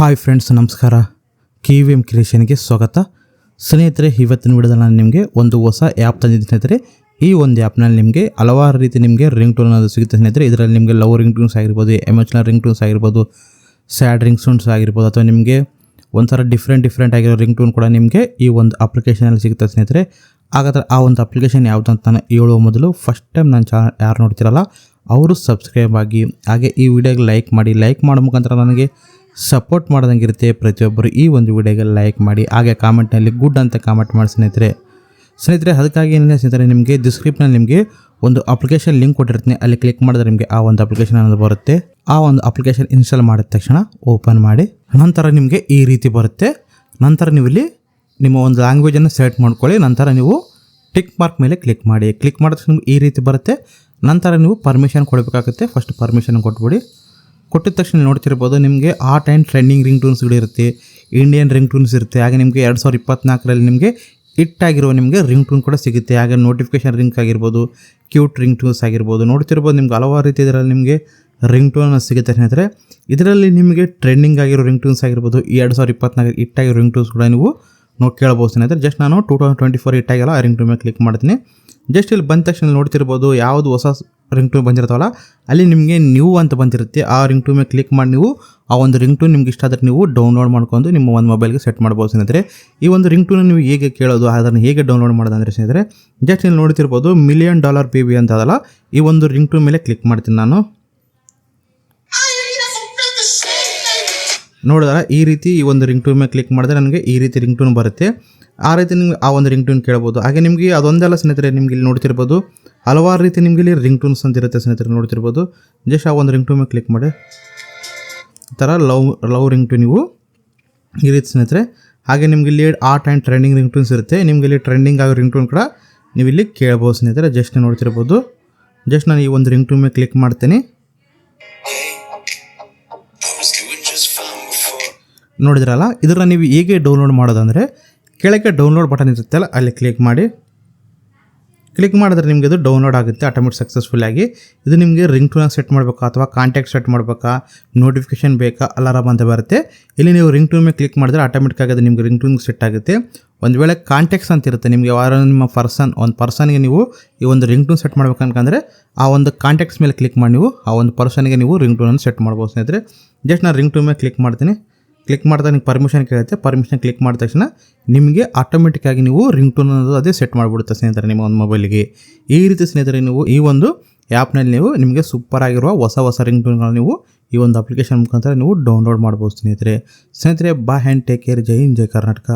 Hi friends ನಮಸ್ಕಾರ. K V M ಕ್ರಿಯೇಷನ್ಗೆ ಸ್ವಾಗತ. ಸ್ನೇಹಿತರೆ, ಇವತ್ತಿನ ವಿಡಿಯೋದಲ್ಲಿ ನಾನು ನಿಮಗೆ ಒಂದು ಹೊಸ ಆ್ಯಪ್ ತಂದಿದ್ದೀನಿ ಸ್ನೇಹಿತರೆ. ಈ ಒಂದು ಆ್ಯಪ್ನಲ್ಲಿ ನಿಮಗೆ ಹಲವಾರು ರೀತಿ ನಿಮಗೆ ರಿಂಗ್ ಟೋನ್ ಅನ್ನೋದು ಸಿಗುತ್ತೆ ಸ್ನೇಹಿತರೆ. ಇದರಲ್ಲಿ ನಿಮಗೆ ಲವ್ ರಿಂಗ್ ಟೂನ್ಸ್ ಆಗಿರ್ಬೋದು ಎಮೋಷನಲ್ ರಿಂಗ್ ಟೂನ್ಸ್ ಆಗಿರ್ಬೋದು ಸ್ಯಾಡ್ ರಿಂಗ್ ಟೂನ್ಸ್ ಆಗಿರ್ಬೋದು, ಅಥವಾ ನಿಮಗೆ ಒಂಥರ ಡಿಫ್ರೆಂಟ್ ಡಿಫ್ರೆಂಟ್ ಆಗಿರೋ ರಿಂಗ್ ಟೂನ್ ಕೂಡ ನಿಮಗೆ ಈ ಒಂದು ಅಪ್ಲಿಕೇಶನಲ್ಲಿ ಸಿಗುತ್ತೆ ಸ್ನೇಹಿತರೆ. ಹಾಗಾದರೆ ಆ ಒಂದು ಅಪ್ಲಿಕೇಶನ್ ಯಾವುದು ಅಂತ ನಾನು ಹೇಳುವ ಮೊದಲು ಫಸ್ಟ್ ಟೈಮ್ ನಾನು ಚಾ ಯಾರು ನೋಡ್ತಿರಲ್ಲ, ಅವರು ಸಬ್ಸ್ಕ್ರೈಬ್ ಆಗಿ, ಹಾಗೆ ಈ ವಿಡಿಯೋಗೆ ಲೈಕ್ ಮಾಡಿ ಲೈಕ್ ಮಾಡೋ ಮುಖಾಂತರ ನನಗೆ ಸಪೋರ್ಟ್ ಮಾಡ್ದಂಗಿರುತ್ತೆ ಪ್ರತಿಯೊಬ್ಬರು ಈ ಒಂದು ವಿಡಿಯೋಗೆ ಲೈಕ್ ಮಾಡಿ, ಹಾಗೆ ಕಾಮೆಂಟ್ನಲ್ಲಿ ಗುಡ್ ಅಂತ ಕಾಮೆಂಟ್ ಮಾಡಿ ಸ್ನೇಹಿತರೆ. ಸ್ನೇಹಿತರೆ, ಅದಕ್ಕಾಗಿ ಏನಿಲ್ಲ ಸ್ನೇಹಿತರೆ, ನಿಮಗೆ ಡಿಸ್ಕ್ರಿಪ್ಷನಲ್ಲಿ ನಿಮಗೆ ಒಂದು ಅಪ್ಲಿಕೇಶನ್ ಲಿಂಕ್ ಕೊಟ್ಟಿರ್ತೀನಿ. ಅಲ್ಲಿ ಕ್ಲಿಕ್ ಮಾಡಿದ್ರೆ ನಿಮಗೆ ಆ ಒಂದು ಅಪ್ಲಿಕೇಶನ್ ಅನ್ನೋದು ಬರುತ್ತೆ. ಆ ಒಂದು ಅಪ್ಲಿಕೇಶನ್ ಇನ್ಸ್ಟಾಲ್ ಮಾಡಿದ ತಕ್ಷಣ ಓಪನ್ ಮಾಡಿ, ನಂತರ ನಿಮಗೆ ಈ ರೀತಿ ಬರುತ್ತೆ. ನಂತರ ನೀವು ಇಲ್ಲಿ ನಿಮ್ಮ ಒಂದು ಲ್ಯಾಂಗ್ವೇಜನ್ನು ಸೆಲೆಕ್ಟ್ ಮಾಡ್ಕೊಳ್ಳಿ. ನಂತರ ನೀವು ಟಿಕ್ ಮಾರ್ಕ್ ಮೇಲೆ ಕ್ಲಿಕ್ ಮಾಡಿ. ಕ್ಲಿಕ್ ಮಾಡಿದ ನಿಮ್ಗೆ ಈ ರೀತಿ ಬರುತ್ತೆ. ನಂತರ ನೀವು ಪರ್ಮಿಷನ್ ಕೊಡಬೇಕಾಗುತ್ತೆ. ಫಸ್ಟ್ ಪರ್ಮಿಷನ್ ಕೊಟ್ಬಿಡಿ. ಕೊಟ್ಟಿದ ತಕ್ಷಣ ನೋಡ್ತಿರ್ಬೋದು, ನಿಮಗೆ ಆರ್ಟ್ ಆ್ಯಂಡ್ ಟ್ರೆಂಡಿಂಗ್ ರಿಂಗ್ ಟೂನ್ಸ್ಗಳಿರುತ್ತೆ ಇಂಡಿಯನ್ ರಿಂಗ್ ಟೂನ್ಸ್ ಇರುತ್ತೆ, ಹಾಗೆ ನಿಮಗೆ ಎರಡು ಸಾವಿರದ ಇಪ್ಪತ್ನಾಲ್ಕರಲ್ಲಿ ನಿಮಗೆ ಆಗಿರೋ ನಿಮಗೆ ರಿಂಗ್ ಟೂನ್ ಕೂಡ ಸಿಗುತ್ತೆ. ಹಾಗೆ ನೋಟಿಫಿಕೇಶನ್ ರಿಂಗ್ ಆಗಿರ್ಬೋದು ಕ್ಯೂಟ್ ರಿಂಗ್ ಟೂನ್ಸ್ ಆಗಿರ್ಬೋದು, ನೋಡ್ತಿರ್ಬೋದು ನಿಮ್ಗೆ ಹಲವಾರು ರೀತಿ ಇದರಲ್ಲಿ ನಿಮಗೆ ರಿಂಗ್ ಟೂನ್ ಸಿಗುತ್ತೆ. ಸ್ನೇಹಿತರೆ, ಇದರಲ್ಲಿ ನಿಮಗೆ ಟ್ರೆಂಡಿಂಗ್ ಆಗಿರೋ ರಿಂಗ್ ಟೂನ್ಸ್ ಆಗಿರ್ಬೋದು ಎರಡು ಸಾವಿರದ ಇಪ್ಪತ್ನಾಲ್ಕು ಇಟ್ಟಾಗಿರೋ ರಿಂಗ್ ಟೂನ್ಸ್ ಕೂಡ ನೀವು ನೋಡಿ ಕೇಳ್ಬೋದು ಸ್ನೇಹಿತರೆ ಜಸ್ಟ್ ನಾನು ಟೂ ತೌಸಂಡ್ ಟ್ವೆಂಟಿ ಫೋರ್ ಇಟ್ಟಾಗಿಲ್ಲ ರಿಂಗ್ ಟೂನ್ ಮೇಲೆ ಕ್ಲಿಕ್ ಮಾಡ್ತೀನಿ. ಜಸ್ಟ್ ಇಲ್ಲಿ ಬಂದ ತಕ್ಷಣ ನೋಡ್ತಿರ್ಬೋದು ಯಾವುದು ಹೊಸ ರಿಂಗ್ ಟೂ ಬಂದಿರ್ತಾವಲ್ಲ ಅಲ್ಲಿ ನಿಮಗೆ ನ್ಯೂ ಅಂತ ಬಂದಿರುತ್ತೆ. ಆ ರಿಂಗ್ ಟೂನ್ ಮೇಲೆ ಕ್ಲಿಕ್ ಮಾಡಿ ನೀವು, ಆ ಒಂದು ರಿಂಗ್ ಟೂ ನಿಮ್ಗೆ ಇಷ್ಟ ಆದರೆ ನೀವು ಡೌನ್ಲೋಡ್ ಮಾಡ್ಕೊಂಡು ನಿಮ್ಮ ಒಂದು ಮೊಬೈಲ್ಗೆ ಸೆಟ್ ಮಾಡ್ಬೋದು ಸ್ನೇಹಿತರೆ. ಈ ಒಂದು ರಿಂಗ್ ಟೂನ ನೀವು ಹೇಗೆ ಕೇಳೋದು, ಅದನ್ನು ಹೇಗೆ ಡೌನ್ಲೋಡ್ ಮಾಡೋದು ಅಂದರೆ ಸ್ನೇಹಿತರೆ ಜಸ್ಟ್ ಇಲ್ಲಿ ನೋಡ್ತಿರ್ಬೋದು ಮಿಲಿಯನ್ ಡಾಲರ್ ಪಿ ಬಿ ಅಂತ ಅದಲ್ಲ, ಈ ಒಂದು ರಿಂಗ್ ಟೂ ಮೇಲೆ ಕ್ಲಿಕ್ ಮಾಡ್ತೀನಿ ನಾನು. ನೋಡಿದ್ರೆ ಈ ರೀತಿ ಈ ಒಂದು ರಿಂಗ್ ಟೂನ್ ಮೇಲೆ ಕ್ಲಿಕ್ ಮಾಡಿದ್ರೆ ನನಗೆ ಈ ರೀತಿ ರಿಂಗ್ ಟೂನ್ ಬರುತ್ತೆ. ಆ ರೀತಿ ನಿಮ್ಗೆ ಆ ಒಂದು ರಿಂಗ್ ಟೂನ್ ಕೇಳ್ಬೋದು. ಹಾಗೆ ನಿಮಗೆ ಅದೊಂದೆಲ್ಲ ಸ್ನೇಹಿತರೆ ನಿಮ್ಗೆ ಇಲ್ಲಿ ನೋಡ್ತಿರ್ಬೋದು. ಹಲವಾರು ರೀತಿ ನಿಮಗೆ ಇಲ್ಲಿ ರಿಂಗ್ ಟೂನ್ಸ್ ಅಂತ ಇರುತ್ತೆ ಸ್ನೇಹಿತರೆ ನೋಡ್ತಿರ್ಬೋದು. ಜಸ್ಟ್ ಆ ಒಂದು ರಿಂಗ್ ಟೂನ್ ಮೇಲೆ ಕ್ಲಿಕ್ ಮಾಡಿ. ಥರ ಲವ್ ಲವ್ ರಿಂಗ್ ಟೂನ್ ನೀವು ಈ ರೀತಿ ಸ್ನೇಹಿತರೆ. ಹಾಗೆ ನಿಮ್ಗೆ ಇಲ್ಲಿ art and trending ring tones ಇರುತ್ತೆ. ನಿಮ್ಗೆ ಇಲ್ಲಿ ಟ್ರೆಂಡಿಂಗ್ ಆಗೋ ರಿಂಗ್ ಟೂನ್ ಕೂಡ ನೀವು ಇಲ್ಲಿ ಕೇಳ್ಬೋದು ಸ್ನೇಹಿತರೆ. ಜಸ್ಟ್ ನೋಡ್ತಿರ್ಬೋದು. ಜಸ್ಟ್ ನಾನು ಈ ಒಂದು ರಿಂಗ್ ಟೂನ್ ಮೇಲೆ ಕ್ಲಿಕ್ ಮಾಡ್ತೀನಿ. ನೋಡಿದ್ರಲ್ಲ? ಇದನ್ನು ನೀವು ಹೇಗೆ ಡೌನ್ಲೋಡ್ ಮಾಡೋದಂದರೆ, ಕೆಳಗೆ ಡೌನ್ಲೋಡ್ ಬಟನ್ ಇರುತ್ತಲ್ಲ ಅಲ್ಲಿ ಕ್ಲಿಕ್ ಮಾಡಿ. ಕ್ಲಿಕ್ ಮಾಡಿದ್ರೆ ನಿಮಗೆ ಇದು ಡೌನ್ಲೋಡ್ ಆಗುತ್ತೆ ಆಟೋಮೆಟಿಕ್ ಸಕ್ಸಸ್ಫುಲ್ ಆಗಿ. ಇದು ನಿಮಗೆ ರಿಂಗ್ ಟೂನ್ ಸೆಟ್ ಮಾಡಬೇಕಾ ಅಥವಾ ಕಾಂಟ್ಯಾಕ್ಟ್ ಸೆಟ್ ಮಾಡಬೇಕಾ ನೋಟಿಫಿಕೇಶನ್ ಬೇಕಾ ಅಲಾರಾಮ್ ಅಂತ ಬರುತ್ತೆ. ಇಲ್ಲಿ ನೀವು ರಿಂಗ್ ಟೂನ್ ಮೇಲೆ ಕ್ಲಿಕ್ ಮಾಡಿದ್ರೆ ಆಟೋಮೆಟಿಕ್ ಆಗಿ ಅದು ನಿಮಗೆ ರಿಂಗ್ ಟೂನ್ ಸೆಟ್ ಆಗುತ್ತೆ. ಒಂದು ವೇಳೆ ಕಾಂಟ್ಯಾಕ್ಟ್ಸ್ ಅಂತ ಇರುತ್ತೆ, ನಿಮಗೆ ಯಾರು ನಿಮ್ಮ ಪರ್ಸನ್ ಒಂದು ಪರ್ಸನ್ಗೆ ನೀವು ಈ ಒಂದು ರಿಂಗ್ ಟೂನ್ ಸೆಟ್ ಮಾಡ್ಬೇಕಂತಂದರೆ ಆ ಒಂದು ಕಾಂಟ್ಯಾಕ್ಟ್ಸ್ ಮೇಲೆ ಕ್ಲಿಕ್ ಮಾಡಿ ನೀವು, ಆ ಒಂದು ಪರ್ಸನ್ಗೆ ನೀವು ರಿಂಗ್ ಟೂನನ್ನು ಸೆಟ್ ಮಾಡ್ಬೋದು ಸ್ನೇಹಿತರೆ. ಜಸ್ಟ್ ನಾನು ರಿಂಗ್ ಟೂನ್ ಮೇಲೆ ಕ್ಲಿಕ್ ಮಾಡ್ತೀನಿ. ಕ್ಲಿಕ್ ಮಾಡಿದಾಗ ನಿಮ್ಗೆ ಪರ್ಮಿಷನ್ ಕೇಳುತ್ತೆ. ಪರ್ಮಿಷನ್ ಕ್ಲಿಕ್ ಮಾಡಿದ ತಕ್ಷಣ ನಿಮಗೆ ಆಟೋಮೆಟಿಕ್ ಆಗಿ ನೀವು ರಿಂಗ್ ಟೋನ್ ಅನ್ನೋದು ಅದೇ ಸೆಟ್ ಮಾಡಿಬಿಡುತ್ತೆ ಸ್ನೇಹಿತರೆ ನಿಮ್ಮ ಒಂದು ಮೊಬೈಲಿಗೆ ಈ ರೀತಿ ಸ್ನೇಹಿತರೆ ನೀವು ಈ ಒಂದು ಆ್ಯಪ್ನಲ್ಲಿ ನೀವು ನಿಮಗೆ ಸೂಪರ್ ಆಗಿರುವ ಹೊಸ ಹೊಸ ರಿಂಗ್ ಟೋನ್ಗಳನ್ನ ನೀವು ಈ ಒಂದು ಅಪ್ಲಿಕೇಶನ್ ಮುಖಾಂತರ ನೀವು ಡೌನ್ಲೋಡ್ ಮಾಡ್ಬೋದು ಸ್ನೇಹಿತರೆ. ಸ್ನೇಹಿತರೆ ಬಾ ಹ್ಯಾಂಡ್ ಟೇಕ್ ಕೇರ್ ಜೈ ಹಿಂದ್, ಜೈ ಕರ್ನಾಟಕ.